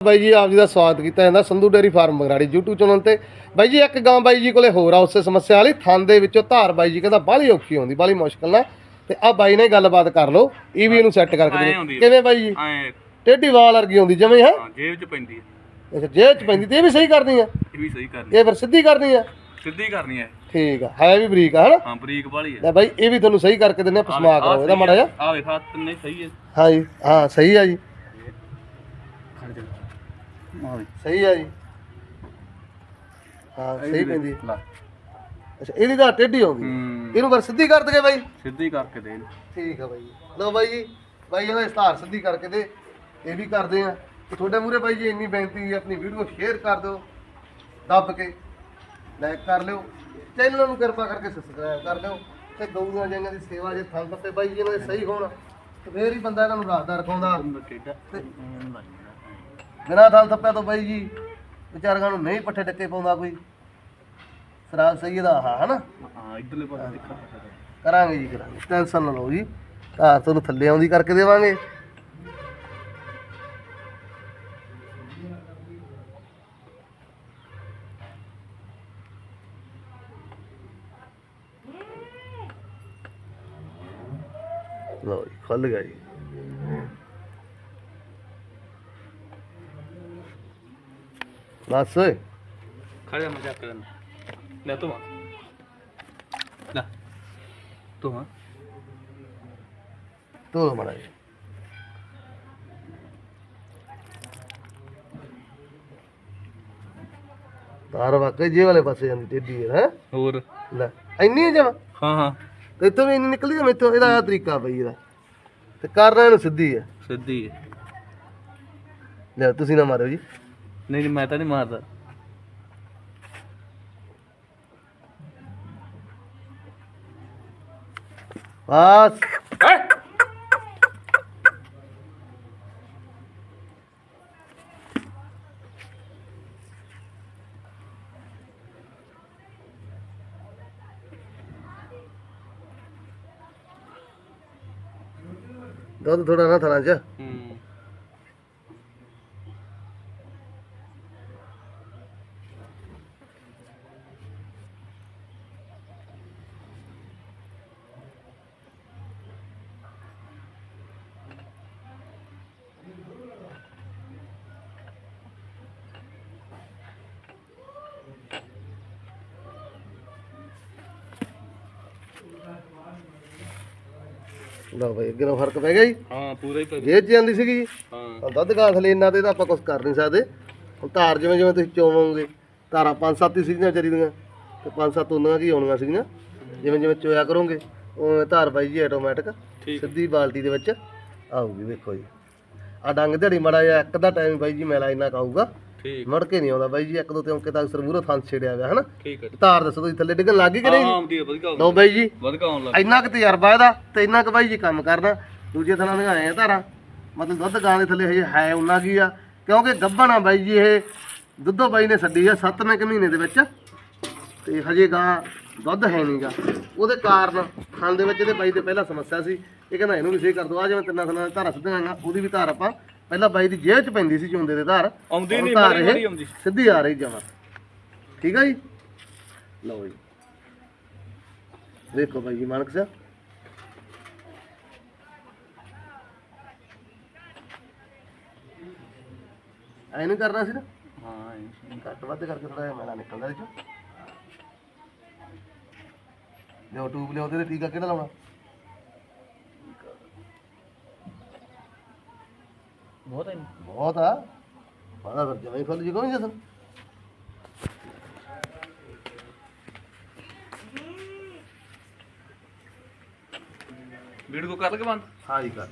ਬਾਈ ਜੀ ਆਪ ਜੀ ਦਾ ਸਵਾਗਤ ਕੀਤਾ ਜਾਂਦਾ Sandhu dairy farm Bagrari YouTube channel ਤੇ। ਬਾਈ ਜੀ ਇੱਕ ਗਾਂ ਬਾਈ ਜੀ ਕੋਲੇ ਹੋਰ ਆ ਉਸੇ ਸਮੱਸਿਆ ਵਾਲੀ ਥਾਂ ਦੇ ਵਿੱਚੋਂ ਧਾਰ ਬਾਈ ਜੀ ਕਹਿੰਦਾ ਬਾਹਲੀ ਔਖੀ ਆਉਂਦੀ ਬਾਹਲੀ ਮੁਸ਼ਕਲ ਨਾਲ। ਤੇ ਆ ਬਾਈ ਨੇ ਗੱਲਬਾਤ ਕਰ ਲਓ ਇਹ ਵੀ ਇਹਨੂੰ ਸੈੱਟ ਕਰਕੇ ਦੇ। ਕਿਵੇਂ ਬਾਈ ਜੀ? ਐ। ਟੇਢੀ ਵਾਲ ਵਰਗੀ ਆਉਂਦੀ ਜਿਵੇਂ ਹੈ? ਜੇਬ ਚ ਪੈਂਦੀ ਹੈ ਅੱਛਾ ਜੇਬ ਚ ਪੈਂਦੀ ਤੇ ਇਹ ਵੀ ਸਹੀ ਕਰਦੀ ਆ? ਇਹ ਵੀ ਸਹੀ ਕਰਨੀ ਇਹ ਫਿਰ ਸਿੱਧੀ ਕਰਨੀ ਆ? ਸਿੱਧੀ ਕਰਨੀ ਹੈ ਠੀਕ ਆ ਹੈ ਵੀ ਬਰੀਕ ਆ ਹਨਾ? ਹਾਂ ਬਰੀਕ ਵਾਲੀ ਹੈ ਲੈ ਬਾਈ ਇਹ ਵੀ ਤੁਹਾਨੂੰ ਸਹੀ ਕਰਕੇ ਦਿੰਨੇ ਆ ਪਸਮਾ ਕਰੋ ਇਹਦਾ ਮਾੜਾ ਜਿਹਾ। ਆ ਵੇਖ ਨਹੀਂ ਸਹੀ ਹੈ ਹਾਂ ਜੀ ਹਾਂ ਸਹੀ ਆ ਜੀ ਜਾ। ਸਹੀ ਆ ਜੀ। ਹਾਂ ਸਹੀ ਪੈਂਦੀ। ਆ। ਲੈ। ਅੱਛਾ ਇਹਦੀ ਤਾਂ ਟੇਢੀ। ਹੂੰ ਇਹਨੂੰ ਫਿਰ ਸਿੱਧੀ ਕਰ ਦਗੇ ਬਾਈ। ਸਿੱਧੀ ਕਰਕੇ ਦੇ ਇਹਨੂੰ। ਠੀਕ ਆ ਬਾਈ। ਜੀ। ਲਓ ਬਾਈ ਜੀ ਬਾਈ ਇਹਦਾ ਇਸਤਾਰ ਸਿੱਧੀ ਕਰਕੇ ਦੇ। ਇਹ ਵੀ ਕਰਦੇ ਆ। ਤੇ ਤੁਹਾਡੇ ਮੂਰੇ ਬਾਈ ਜੀ ਇੰਨੀ ਬੇਨਤੀ ਹੈ ਆਪਣੀ ਵੀਡੀਓ ਸ਼ੇਅਰ ਕਰ ਦਿਓ। ਦੱਬ ਕੇ ਲਾਈਕ ਕਰ ਲਿਓ। ਚੈਨਲ ਨੂੰ ਕਿਰਪਾ ਕਰਕੇ ਸਬਸਕ੍ਰਾਈਬ ਕਰ ਲਿਓ। ਤੇ ਗਊਆਂ ਜਾਂਗਾਂ ਦੀ ਸੇਵਾ ਜੇ ਥਲ ਤੱਪੇ ਬਾਈ ਜੀ ਇਹਨਾਂ ਦੇ ਸਹੀ ਹੋਣ ਤੇ ਫੇਰ ਹੀ ਬੰਦਾ ਇਹਨਾਂ ਨੂੰ ਰਾਖਦਾ ਰਖਾਉਂਦਾ। ਇਹਨੂੰ ਟੇਢਾ। ਤੇ ਇਹਨੂੰ। ਬਿਨਾਂ ਥਲ ਤੱਪਿਆ ਤੋਂ ਬਾਈ ਜੀ ਵਿਚਾਰਿਆਂ ਨੂੰ ਨਹੀਂ ਪੱਠੇ ਡੱਕੇ ਪਾਉਂਦਾ ਕੋਈ। ਸਰਾਜ ਸਹੀ ਦਾ ਹਨਾ? ਹਾਂ ਇਧਰਲੇ ਪਾਸੇ ਦੇਖਾ। ਕਰਾਂਗੇ ਜੀ ਕਰਾਂਗੇ। ਟੈਨਸ਼ਨ ਨਾ ਲਓ ਜੀ। ਧਾਰ ਤੁਹਾਨੂੰ ਥੱਲੇ ਆਉਂਦੀ ਕਰਕੇ ਦੇਵਾਂਗੇ। ਲਓ ਜੀ ਖੁੱਲ ਗਿਆ ਜੀ। ਜਾ ਆ। ਆ ਜੀ ਵਾਕਈ ਜੇ ਵਾਲੇ ਪਾਸੇ ਜਾਂਦੀ ਟੇਢੀ ਹੈ ਹੈਂ? ਹੋਰ ਲੈ ਇੰਨੀ ਜਮਾ ਹਾਂ ਹਾਂ ਤੇ ਇੱਥੋਂ ਵੀ ਇੰਨੀ ਨਿਕਲੀ ਜਾਂ ਮੈਥੋਂ ਇਹਦਾ ਆਹ ਤਰੀਕਾ ਬਈ ਇਹਦਾ ਤੇ ਕਰਨਾ ਇਹਨੂੰ ਸਿੱਧੀ ਹੈ ਸਿੱਧੀ ਹੈ ਲੈ ਤੁਸੀਂ ਨਾ ਮਾਰਿਓ ਜੀ ਨਹੀਂ ਨਹੀਂ ਮੈਂ ਤਾਂ ਨਹੀਂ ਮਾਰਦਾ। ਬਸ। ਦੁੱਧ ਥੋੜਾ ਨਾ ਥਣਾ ਚ। ਹੂੰ। ਲਓ ਬਈ ਅੱਗੇ ਨਾਲ ਫ਼ਰਕ ਪੈ ਗਿਆ ਜੀ। ਹਾਂ ਪੂਰਾ ਹੀ ਪੈ ਜੇ ਜਾਂਦੀ ਸੀਗੀ। ਜੀ ਹਾਂ। ਹੁਣ ਦੁੱਧ ਗਾਂ ਥਲੇ ਇੰਨਾ ਤੇ ਤਾਂ ਆਪਾਂ ਕੁਝ ਕਰ ਨਹੀਂ ਸਕਦੇ। ਹੁਣ ਧਾਰ ਜਿਵੇਂ ਜਿਵੇਂ ਤੁਸੀਂ ਚੋਵੋਗੇ ਧਾਰਾਂ ਪੰਜ ਸੱਤ ਹੀ ਸੀਗੀਆਂ ਵਿਚਾਰੀ ਦੀਆਂ। ਤੇ ਪੰਜ ਸੱਤ ਉਹਨਾਂ ਕੀ ਆਉਣੀਆਂ ਸੀਗੀਆਂ। ਜਿਵੇਂ ਜਿਵੇਂ ਚੋਇਆ ਕਰੋਗੇ ਉਵੇਂ ਧਾਰ ਬਾਈ ਜੀ ਆਟੋਮੈਟਿਕ ਠੀਕ। ਸਿੱਧੀ ਬਾਲਟੀ ਦੇ ਵਿੱਚ ਆਊਗੀ ਵੇਖੋ ਜੀ। ਆ ਡੰਗ ਦਿਹਾੜੀ ਮੜਾ ਜਿਹਾ ਇੱਕ ਦਾ ਟਾਈਮ ਬਾਈ ਜੀ ਮੈਲਾ ਇੰਨਾ ਕਾਊਗਾ ਠੀਕ। ਮੁੜ ਕੇ ਨਹੀਂ ਆਉਂਦਾ ਬਾਈ ਜੀ ਇੱਕ ਦੋ ਤਿਉਂਕੇ ਤੱਕ ਸਰਮੂਰੋ ਥਾਂ ਛੇੜਿਆ ਗਿਆ ਹਨਾ? ਠੀਕ ਹੈ ਧਾਰ ਦੱਸੋ ਤੁਸੀਂ ਥੱਲੇ ਡਿੱਗਣ ਲੱਗ ਗਈ ਕਿ ਹਾਂ ਨਹੀਂ ਆਉਂਦੀ ਹੈ ਵਧੀਆ ਲਓ ਬਾਈ ਜੀ। ਵਧੀਆ ਆਉਣ ਲੱਗ ਇੰਨਾ ਕੁ ਤਜਰਬਾ ਇਹਦਾ ਤੇ ਇੰਨਾ ਕੁ ਬਾਈ ਜੀ ਕੰਮ ਕਰਨਾ। ਦੂਜੇ ਥਾਂ ਦੀਆਂ ਆਏ ਆ ਧਾਰਾਂ। ਮਤਲਬ ਦੁੱਧ ਗਾਂ ਦੇ ਥੱਲੇ ਹਜੇ ਹੈ ਉਹਨਾਂ ਕੀ ਆ। ਕਿਉਂਕਿ ਗੱਭਣ ਆ ਬਾਈ ਜੀ ਇਹ ਦੁੱਧੋ ਬਾਈ ਨੇ ਛੱਡੀ ਆ 7ਵੇਂ ਕੁ ਮਹੀਨੇ ਦੇ ਵਿੱਚ। ਤੇ ਹਜੇ ਗਾਂ ਦੁੱਧ ਹੈ ਨਹੀਂਗਾ ਉਹਦੇ ਕਾਰਨ ਖਾਣ ਦੇ ਵਿੱਚ ਇਹਦੇ ਬਾਈ ਦੇ ਪਹਿਲਾਂ ਸਮੱਸਿਆ ਸੀ। ਇਹ ਕਹਿੰਦਾ ਇਹਨੂੰ ਵੀ ਸਹੀ ਕਰ ਦੋ। ਆ ਜਿਵੇਂ ਤਿੰਨਾਂ ਥਾਂ ਧਾਰਾਂ ਸਿੱਧੀਆਂ ਆਈਆਂ ਉਹਦੀ ਵੀ ਧਾਰ ਆਪਾਂ ਪਹਿਲਾਂ ਬਾਈ ਦੀ ਜੇਬ 'ਚ ਪੈਂਦੀ ਸੀ ਚੁੰਦੇ ਦੇ ਧਾਰ। ਆਉਂਦੀ ਹੁਣ ਨਹੀਂ ਧਾਰ ਮਾਰੀ ਇਹ ਮਾਰੀ ਆਉਂਦੀ। ਸਿੱਧੀ ਆ ਰਹੀ ਜਮਾ। ਠੀਕ ਆ ਜੀ? ਲਓ ਜੀ। ਦੇਖੋ ਬਾਈ ਜੀ ਮਾਨਕ ਸਾਹਿਬ। ਐਨੂੰ ਕਰਨਾ ਸੀ ਨਾ ਹਾਂ ਘੱਟ ਵੱਧ ਕਰਕੇ ਥੋੜਾ ਜਿਹਾ ਮੈਲਾ ਨਿਕਲਦਾ ਇਹ ਚੋਂ। ਲਿਓ ਟੂਬ ਲਿਓ ਤੇ ਟੀਕਾ ਕਿਹੜਾ ਲਾਉਣਾ? ਬਹੁਤ ਹੈ ਬਹੁਤ ਆ। ਬਾਦਾ ਫਿਰ ਜਮਾਂ ਖੁੱਲ ਜੀ ਕੋਈ ਜਸਨ? ਵੀਡੀਓ ਕਰ ਲਗੇ ਬੰਦ। ਹਾਂ ਜੀ ਕਰ